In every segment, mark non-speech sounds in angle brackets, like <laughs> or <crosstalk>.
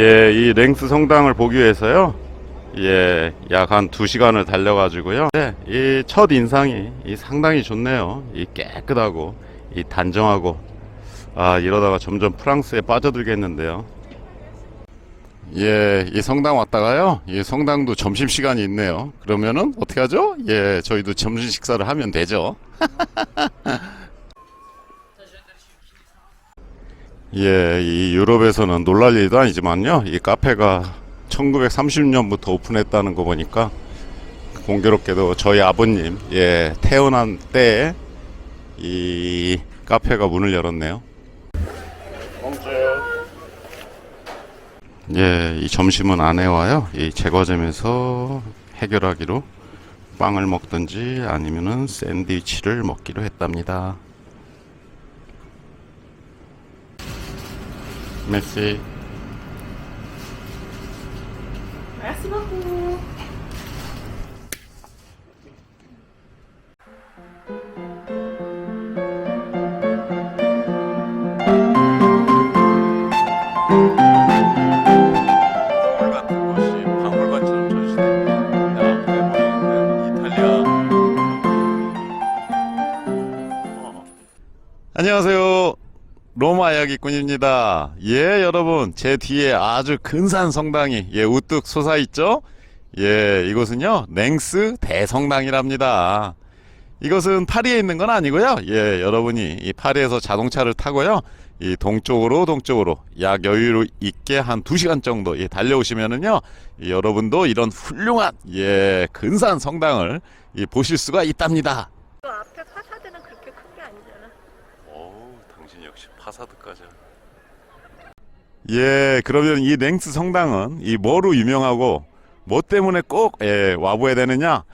이 랭스 성당을 보기 위해서요. 예, 약한두 시간을 달려가지고요. 네, 이 첫 인상이 이 상당히 좋네요. 이 깨끗하고 이 단정하고 아 이러다가 점점 프랑스에 빠져들겠는데요. 예, 이 성당 왔다가요. 이 성당도 점심 시간이 있네요. 그러면은 어떻게 하죠? 예, 저희도 점심 식사를 하면 되죠. <laughs> 예, 이 유럽에서는 놀랄 일도 아니지만요. 이 카페가 1930년부터 오픈했다는 거 보니까 공교롭게도 저희 아버님 예, 태어난 때에 이 카페가 문을 열었네요. 예, 이 점심은 안에 와요. 이 제과점에서 해결하기로 빵을 먹든지 아니면은 샌드위치를 먹기로 했답니다. 메시. Merci beaucoup. 거울 같은 것이 박물관처럼 전시됩니다. 앞에 보이는 이탈리아. 어. 안녕하세요. 로마 이야기꾼입니다. 예, 여러분, 제 뒤에 아주 근사한 성당이 예 우뚝 솟아 있죠? 예, 이곳은요 랭스 대성당이랍니다. 이것은 파리에 있는 건 아니고요. 예, 여러분이 이 파리에서 자동차를 타고요. 이 동쪽으로 동쪽으로 약 여유로 있게 한 2시간 정도 예, 달려오시면은요. 이 여러분도 이런 훌륭한 예, 근사한 성당을 이 보실 수가 있답니다. 그 앞에 파사드는 그렇게 큰 게 아니잖아. 오, 파사드까지. 예, 그러면 이 랭스 성당은 이 뭐로 유명하고 뭐 때문에 꼭 예, 와보야 되느냐?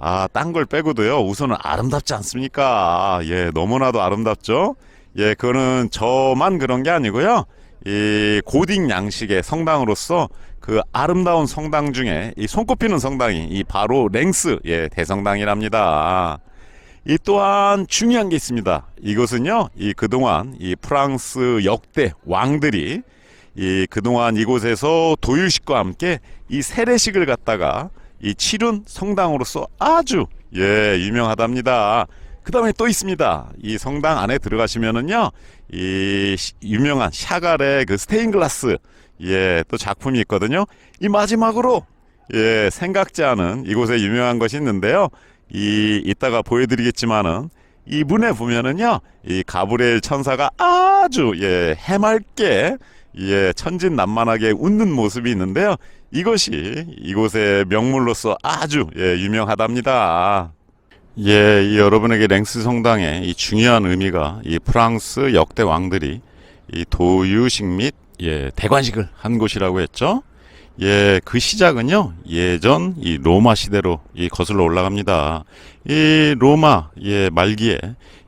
아, 딴 걸 빼고도요. 우선은 아름답지 않습니까? 예, 너무나도 아름답죠. 예, 그거는 저만 그런 게 아니고요. 이 고딕 양식의 성당으로서 그 아름다운 성당 중에 이 손꼽히는 성당이 이 바로 랭스 예, 대성당이랍니다. 이 또한 중요한 게 있습니다. 이것은요, 이 그동안 이 프랑스 역대 왕들이 이 그동안 이곳에서 도유식과 함께 이 세례식을 갖다가 이 치룬 성당으로서 아주 예 유명하답니다. 그 다음에 또 있습니다. 이 성당 안에 들어가시면은요, 이 시- 유명한 샤갈의 그 스테인글라스 예 또 작품이 있거든요. 이 마지막으로 예 생각지 않은 이곳에 유명한 것이 있는데요. 이 이따가 보여드리겠지만은 이 문에 보면은요 이 가브리엘 천사가 아주 예 해맑게 예 천진난만하게 웃는 모습이 있는데요 이것이 이곳의 명물로서 아주 예 유명하답니다. 예, 이 여러분에게 랭스 성당의 이 중요한 의미가 이 프랑스 역대 왕들이 이 도유식 및 예, 대관식을 한 곳이라고 했죠. 예, 그 시작은요, 예전 이 로마 시대로 이 거슬러 올라갑니다. 이 로마, 예, 말기에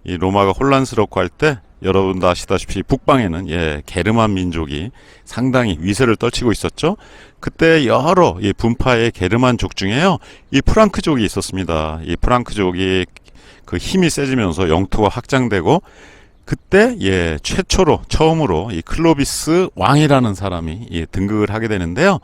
이 로마가 혼란스럽고 할 때 여러분 도 아시다시피 북방에는 예, 게르만 민족이 상당히 위세를 떨치고 있었죠. 그때 여러 이 분파의 게르만족 중에요, 이 프랑크족이 있었습니다. 이 프랑크족이 그 힘이 세지면서 영토가 확장되고 그때 예 최초로 처음으로 이 클로비스 왕이라는 사람이 예, 등극을 하게 되는데요.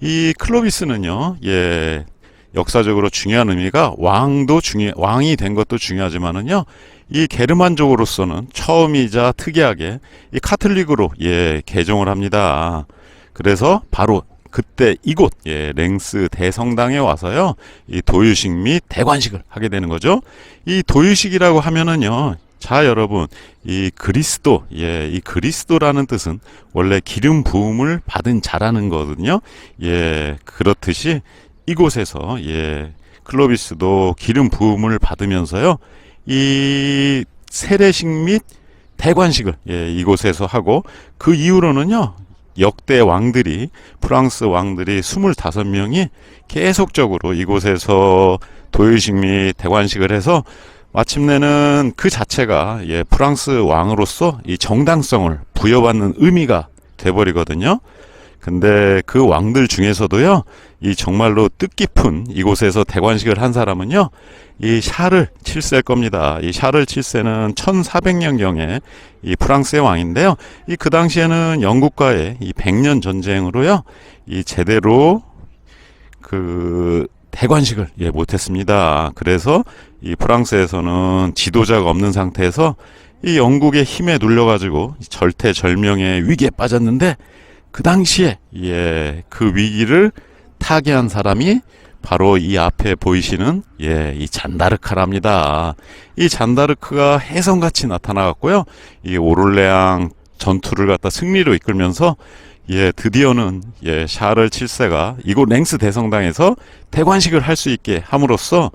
이 클로비스는요, 예 역사적으로 중요한 의미가 왕도 중요 왕이 된 것도 중요하지만은요, 이 게르만족으로서는 처음이자 특이하게 이 카톨릭으로 예 개종을 합니다. 그래서 바로 그때 이곳 예 랭스 대성당에 와서요 이 도유식 및 대관식을 하게 되는 거죠. 이 도유식이라고 하면은요. 자 여러분 이 그리스도 예 이 그리스도라는 뜻은 원래 기름 부음을 받은 자라는 거거든요. 예 그렇듯이 이곳에서 예 클로비스도 기름 부음을 받으면서요 이 세례식 및 대관식을 예 이곳에서 하고 그 이후로는요 역대 왕들이 프랑스 왕들이 25명이 계속적으로 이곳에서 도유식 및 대관식을 해서 마침내는 그 자체가 예, 프랑스 왕으로서 이 정당성을 부여받는 의미가 돼버리거든요. 근데 그 왕들 중에서도요, 이 정말로 뜻깊은 이곳에서 대관식을 한 사람은요, 이 샤를 7세일 겁니다. 이 샤를 7세는 1400년경에 이 프랑스의 왕인데요. 이 그 당시에는 영국과의 이 100년 전쟁으로요, 이 제대로 그 대관식을 예 못했습니다. 그래서 이 프랑스에서는 지도자가 없는 상태에서 이 영국의 힘에 눌려가지고 절대절명의 위기에 빠졌는데 그 당시에 예 그 위기를 타개한 사람이 바로 이 앞에 보이시는 예 이 잔다르카랍니다. 이 잔다르크가 혜성같이 나타나갔고요. 이 오를레앙 전투를 갖다 승리로 이끌면서 예, 드디어는 예, 샤를 7세가 이곳 랭스 대성당에서 대관식을 할 수 있게 함으로써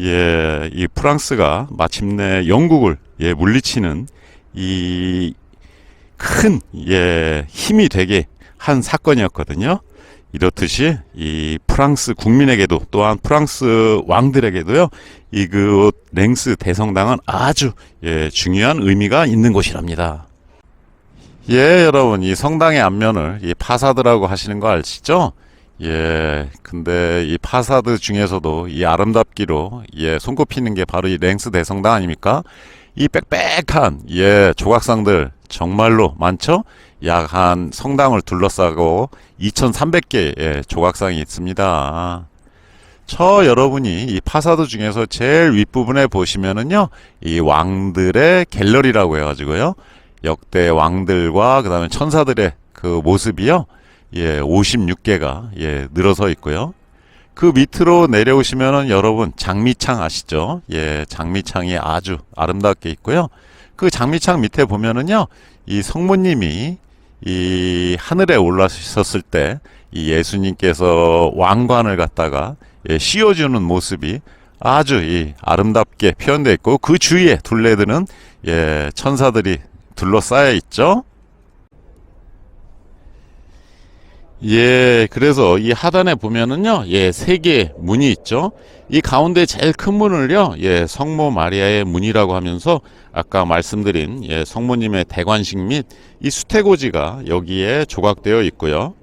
예, 이 프랑스가 마침내 영국을 예, 물리치는 이 큰 예, 힘이 되게 한 사건이었거든요. 이렇듯이 이 프랑스 국민에게도 또한 프랑스 왕들에게도요. 이그 랭스 대성당은 아주 예, 중요한 의미가 있는 곳이랍니다. 예, 여러분, 이 성당의 앞면을 이 파사드라고 하시는 거 아시죠? 예, 근데 이 파사드 중에서도 이 아름답기로 예, 손꼽히는 게 바로 이 랭스 대성당 아닙니까? 이 빽빽한 예, 조각상들 정말로 많죠? 약 한 성당을 둘러싸고 2,300개의 예, 조각상이 있습니다. 저 여러분이 이 파사드 중에서 제일 윗부분에 보시면은요, 이 왕들의 갤러리라고 해가지고요. 역대 왕들과 그 다음에 천사들의 그 모습이요. 예, 56개가 예, 늘어서 있고요. 그 밑으로 내려오시면은 여러분 장미창 아시죠? 예, 장미창이 아주 아름답게 있고요. 그 장미창 밑에 보면은요. 이 성모님이 이 하늘에 올라섰을 때 이 예수님께서 왕관을 갖다가 예, 씌워주는 모습이 아주 이 아름답게 표현되어 있고 그 주위에 둘레드는 예, 천사들이 둘러싸여 있죠. 예, 그래서 이 하단에 보면은요, 예, 세 개의 문이 있죠. 이 가운데 제일 큰 문을요, 예, 성모 마리아의 문이라고 하면서 아까 말씀드린 예, 성모님의 대관식 및 이 수태고지가 여기에 조각되어 있고요.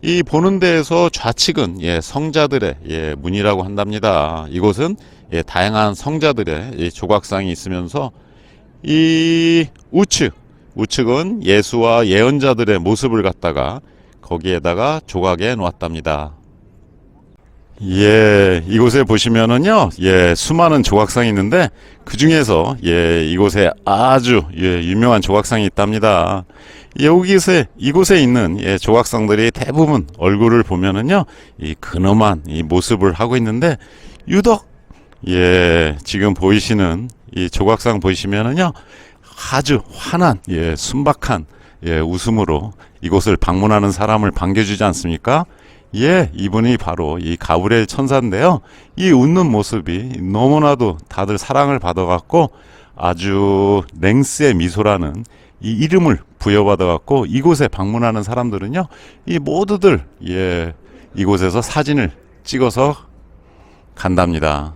이 보는 데에서 좌측은 예, 성자들의 예, 문이라고 한답니다. 이곳은 예, 다양한 성자들의 이 조각상이 있으면서 이 우측, 우측은 예수와 예언자들의 모습을 갖다가 거기에다가 조각해 놓았답니다. 예, 이곳에 보시면은요, 예, 수많은 조각상이 있는데 그 중에서 예, 이곳에 아주 예, 유명한 조각상이 있답니다. 여기서 이곳에 있는 예, 조각상들이 대부분 얼굴을 보면은요, 이 근엄한 이 모습을 하고 있는데 유독 예, 지금 보이시는 이 조각상 보시면은요, 아주 환한 예, 순박한 예, 웃음으로 이곳을 방문하는 사람을 반겨주지 않습니까? 예, 이분이 바로 이 가브리엘 천사인데요. 이 웃는 모습이 너무나도 다들 사랑을 받아갖고 아주 랭스의 미소라는 이 이름을 부여받아갖고 이곳에 방문하는 사람들은요, 이 모두들 예, 이곳에서 사진을 찍어서 간답니다.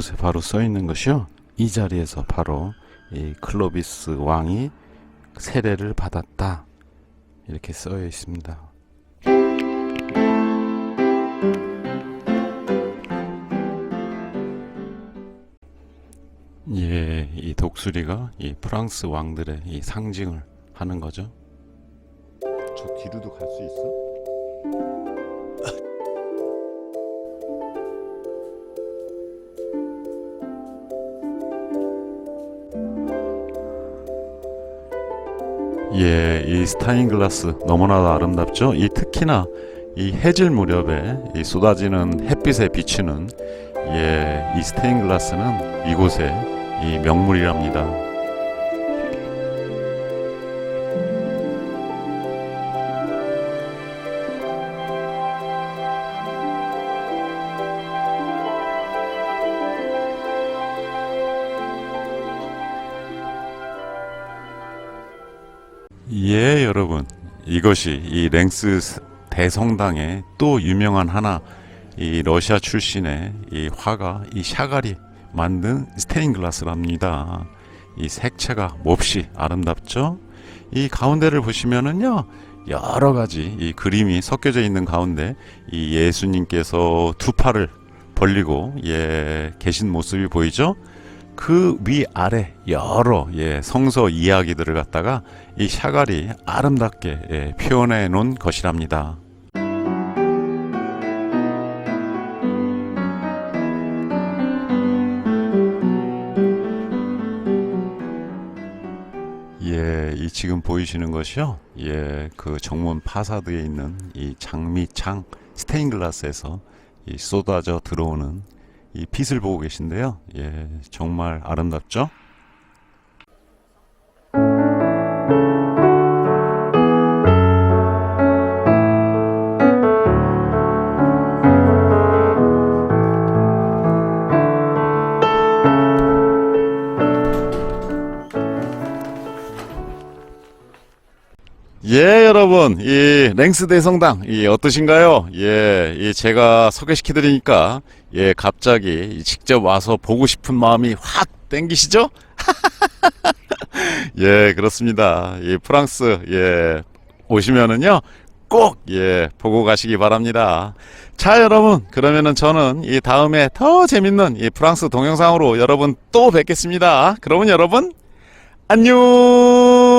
이곳에 바로 써 있는 것이요. 이 자리에서 바로 이 클로비스 왕이 세례를 받았다. 이렇게 써 있습니다. 예, 이 독수리가 이 프랑스 왕들의 이 상징을 하는 거죠. 저 뒤로도 갈 수 있어? 예, 이 스타인 글라스 너무나도 아름답죠. 이 특히나 이 해질 무렵에 이 쏟아지는 햇빛에 비추는 예, 이 스테인 글라스는 이곳의 이 명물이랍니다. 예, 여러분. 이것이 이 랭스 대성당의 또 유명한 하나 이 러시아 출신의 이 화가 이 샤갈이 만든 스테인 글라스랍니다. 이 색채가 몹시 아름답죠? 이 가운데를 보시면은요. 여러 가지 이 그림이 섞여져 있는 가운데 이 예수님께서 두 팔을 벌리고 예 계신 모습이 보이죠? 그 위 아래 여러 예 성서 이야기들을 갖다가 이 샤갈이 아름답게 예, 표현해 놓은 것이랍니다. 예, 이 지금 보이시는 것이요. 예, 그 정문 파사드에 있는 이 장미창 스테인 글라스에서 이 쏟아져 들어오는 이 빛을 보고 계신데요. 예, 정말 아름답죠? 여러분, 이 랭스 대 성당, 이 어떠신가요? 예, 이 제가 소개시켜 드리니까, 예, 갑자기 이 직접 와서 보고 싶은 마음이 확 땡기시죠? <laughs> 예, 그렇습니다. 이 프랑스, 예, 오시면은요, 꼭, 예, 보고 가시기 바랍니다. 자, 여러분, 그러면은 저는 이 다음에 더 재밌는 이 프랑스 동영상으로 여러분 또 뵙겠습니다. 그러면 여러분, 안녕!